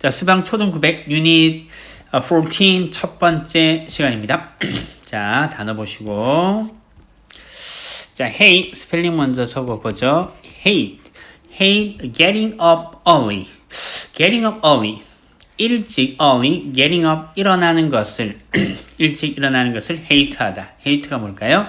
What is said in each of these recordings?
자, 스방 초등 900 유닛 14 첫 번째 시간입니다. 자, 단어 보시고. 자, hate 스펠링 먼저 적어 보죠. hate. hate getting up early. getting up early. 일찍 early getting up 일어나는 것을 일찍 일어나는 것을 hate하다. hate가 뭘까요?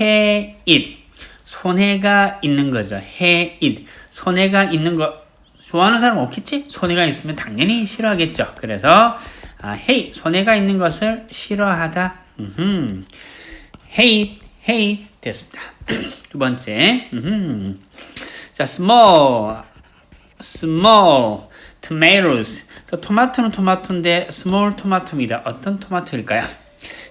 hate. 손해가 있는 거죠. hate. 손해가 있는 거 좋아하는 사람 없겠지? 손해가 있으면 당연히 싫어하겠죠. 그래서 아, hate 손해가 있는 것을 싫어하다. 음흠. hate hate 됐습니다. 두 번째. 음흠. 자, small small tomatoes. 토마토는 토마토인데 small 토마토입니다. 어떤 토마토일까요?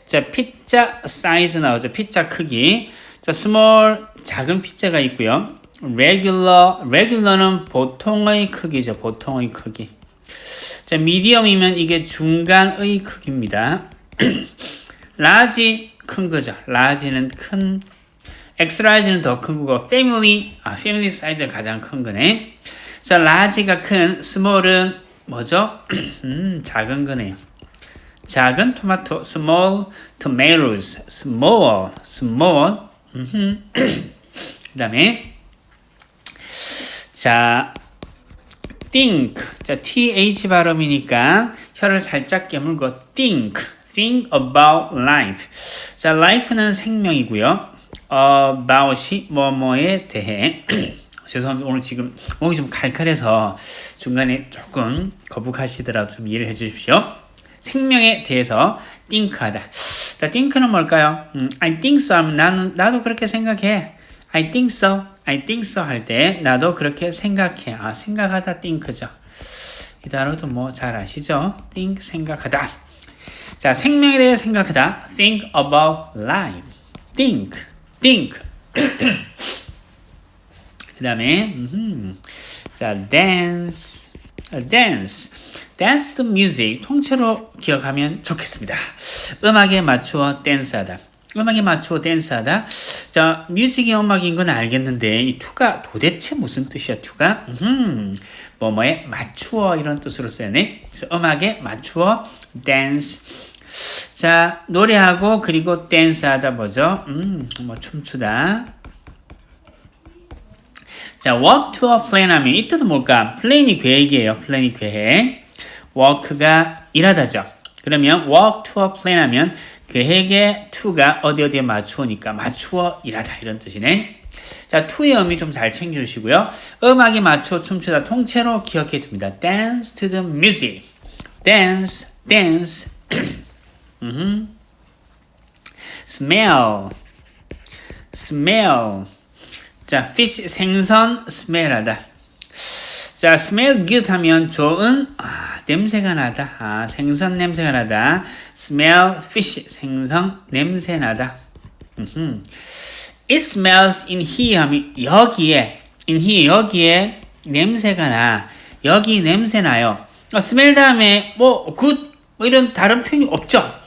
자, 피자 사이즈 나오죠. 피자 크기. 자, small 작은 피자가 있고요. Regular, regular는 보통의 크기죠. 보통의 크기. 자, medium이면 이게 중간의 크기입니다. large 큰 거죠. large는 큰, extra는 더 큰 거고, family, 아, family 사이즈가 가장 큰 거네. 자, large가 큰, small은 뭐죠? 음, 작은 거네요. 작은 토마토, small tomatoes, small, small. 그 다음에 자, think. 자, th 발음이니까 혀를 살짝 깨물고 think. think about life. 자, life는 생명이고요. about이 뭐뭐에 대해. 죄송합니다. 오늘 지금 목이 좀 칼칼해서 중간에 조금 거북하시더라도 좀 이해를 해 주십시오. 생명에 대해서 think하다. 자, think는 뭘까요? 음, I think so 나는, 나도 그렇게 생각해. I think so. I think so 할 때 나도 그렇게 생각해. 아, 생각하다 think죠. 이 단어도 뭐 잘 아시죠? think 생각하다. 자, 생명에 대해 생각하다. think about life. think. think. 그다음에 자, dance. dance. dance to music 통째로 기억하면 좋겠습니다. 음악에 맞추어 댄스하다. 음악에 맞추어 댄스하다. 자, 뮤직이 음악인 건 알겠는데 이 투가 도대체 무슨 뜻이야? 투가 음, 뭐뭐에 맞추어 이런 뜻으로 쓰네. 그래서 음악에 맞추어 댄스. 자, 노래하고 그리고 댄스하다 뭐죠? 음, 뭐 춤추다. 자, walk to a plan 하면 이 뜻은 뭘까? 플랜이 계획이에요. 플랜이 계획. walk가 일하다죠. 그러면 walk to a plan 하면 계획의 to가 어디 어디에 맞추어니까 맞추어 일하다 이런 뜻이네. 자, to의 의미 좀 잘 챙겨주시고요. 음악에 맞춰 춤추다 통째로 기억해 둡니다. dance to the music. dance, dance. smell, smell. 자, fish 생선 smell하다. 자, smell good 하면 좋은 아, 냄새가 나다. 아, 생선 냄새가 나다. smell fish 생선 냄새 나다. It smells in here 여기에 in here 여기에 냄새가 나. 여기 냄새 나요. 어, smell 다음에 뭐 good 뭐 이런 다른 표현이 없죠.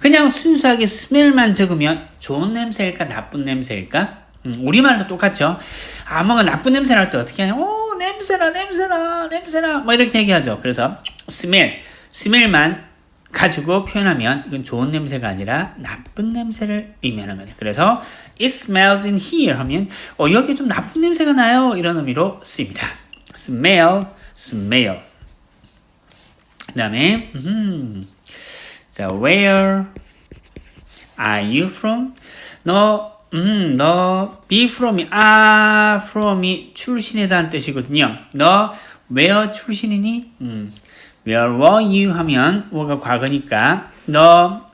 그냥 순수하게 smell만 적으면 좋은 냄새일까 나쁜 냄새일까? 음, 우리말도 똑같죠. 아, 뭔가 나쁜 냄새 날 때 어떻게 하냐? 오, 냄새나, 냄새나, 냄새나. 뭐 이렇게 얘기하죠. 그래서 smell, smell만 가지고 표현하면 이건 좋은 냄새가 아니라 나쁜 냄새를 의미하는 거예요. 그래서 it smells in here 하면 어, 여기 좀 나쁜 냄새가 나요. 이런 의미로 쓰입니다. smell, smell. 그 다음에 음, 자, where are you from? 너 음, 너 be from이 아 from이 출신이다는 뜻이거든요. 너 where 출신이니? 음, where were you 하면 뭐가 과거니까 너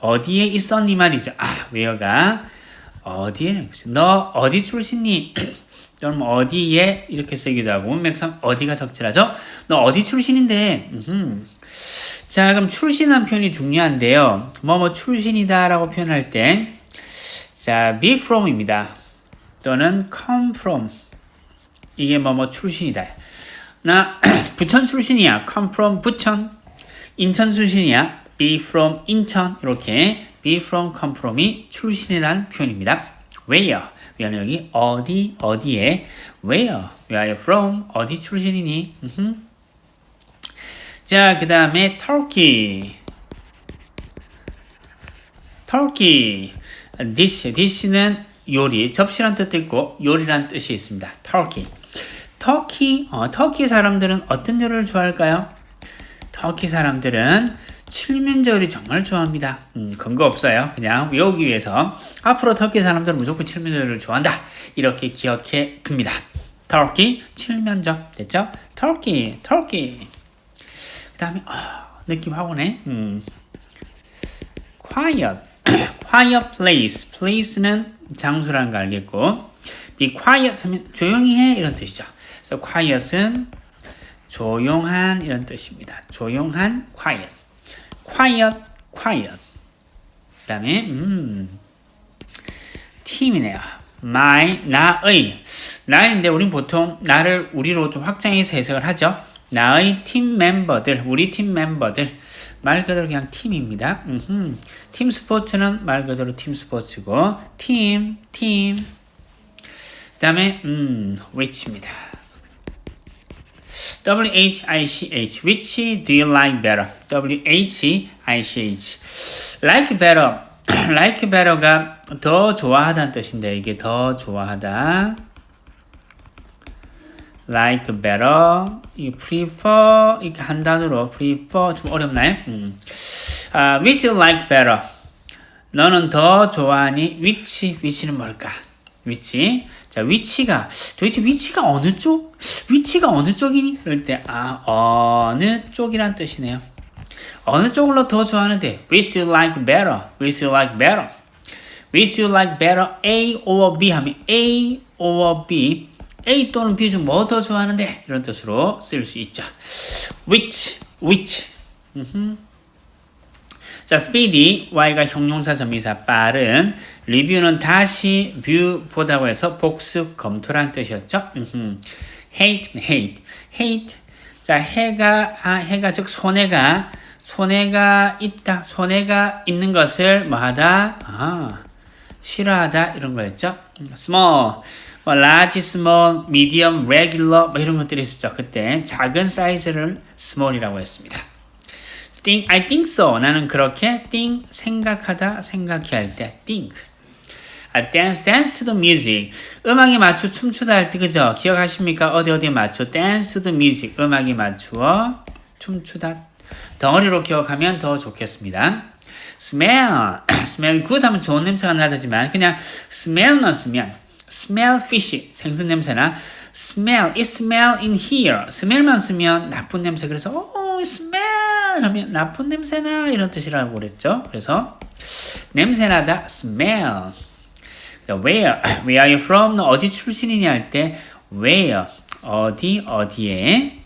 어디에 있었니 말이죠. 아 where가 어디에 너 어디 출신이? 또는 뭐 어디에 이렇게 쓰기도 하고 문맥상 어디가 적절하죠? 너 어디 출신인데? 음흠. 자 그럼 출신한 표현이 중요한데요. 뭐뭐 출신이다라고 표현할 때 자, be from입니다. 또는 come from. 이게 뭐뭐 출신이다. 나 부천 출신이야. come from 부천. 인천 출신이야. be from 인천. 이렇게 be from, come from이 출신이란 표현입니다. where. where는 여기 어디, 어디에. where. where are you from? 어디 출신이니? 으흠. 자, 그 다음에 turkey. turkey. Dish. dish는 요리, 접시란 뜻도 있고 요리란 뜻이 있습니다. turkey. 터키, 어, 터키 사람들은 어떤 요리를 좋아할까요? 터키 사람들은 칠면조 요리 정말 좋아합니다. 음, 근거 없어요. 그냥 외우기 위해서 앞으로 터키 사람들은 무조건 칠면조 요리를 좋아한다. 이렇게 기억해 둡니다. 터키, 칠면조 됐죠? 터키, 터키. 그 다음에 어, 느낌 하고네. 음. quiet, quiet place. place는 장소라는 거 알겠고 be quiet 하면 조용히 해 이런 뜻이죠. 그래서 quiet은 조용한 이런 뜻입니다. 조용한 quiet. quiet, quiet. 그 다음에 음, 팀이네요. my, 나의. 나인데 우린 보통 나를 우리로 좀 확장해서 해석을 하죠. 나의 팀 멤버들, 우리 팀 멤버들. 말 그대로 그냥 팀입니다. 음흠. 팀 스포츠는 말 그대로 팀 스포츠고, 팀, 팀. 그 다음에, 음, which입니다. W-H-I-C-H. Which do you like better? W-H-I-C-H. Like better. like better가 더 좋아하다는 뜻인데, 이게 더 좋아하다. Like better, 이 prefer 이렇게 한 단어로 prefer 좀 어렵나요? 음. 아, which you like better. 너는 더 좋아하니? which, which는 뭘까? which. 자, which가 도대체 which가 어느 쪽? which가 어느 쪽이니? 그럴 때 아, 어느 쪽이란 뜻이네요. 어느 쪽으로 더 좋아하는데? which you like better. which you like better. which you like better A or B 하면 A or B A 또는 B 중 뭐 더 좋아하는데 이런 뜻으로 쓸수 있죠. which, which. 자, speedy, y가 형용사 전미사 빠른, 리뷰는 다시 뷰 보다고 해서 복습 검토란 뜻이었죠. hate, hate, hate. 자, 해가 아, 해가 즉 손해가 손해가 있다, 손해가 있는 것을 뭐 하다, 아, 싫어하다 이런 거였죠. small. 뭐 large, small, medium, regular 뭐 이런 것들이 있었죠. 그때 작은 사이즈를 small이라고 했습니다. think, I think so. 나는 그렇게 think 생각하다 생각해 할 때 think. 아, dance, dance to the music. 음악에 맞춰 춤추다 할 때 그죠? 기억하십니까? 어디 어디에 맞춰 dance to the music. 음악에 맞추어 춤추다. 덩어리로 기억하면 더 좋겠습니다. smell, smell good 하면 좋은 냄새가 나다지만 그냥 smell만 쓰면 smell fishy 생선 냄새나 smell it smell in here. smell만 쓰면 나쁜 냄새. 그래서 oh smell. 하면 나쁜 냄새나 이런 뜻이라고 그랬죠. 그래서 냄새나다 smell. where where are you from? 너 어디 출신이냐 할 때 where 어디 어디에.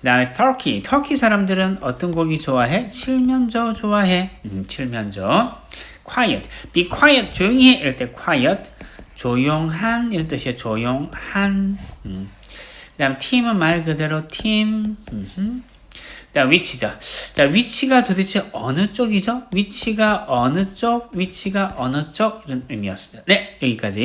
그 다음에 터키 터키 사람들은 어떤 고기 좋아해? 칠면조 좋아해. 음, 칠면조. quiet. be quiet. 조용히 해. 이럴 때 quiet 조용한 이런 뜻이에요. 조용한. 음. 그다음 팀은 말 그대로 팀. 그다음 위치죠. 자 위치가 도대체 어느 쪽이죠? 위치가 어느 쪽? 위치가 어느 쪽? 이런 의미였습니다. 네 여기까지.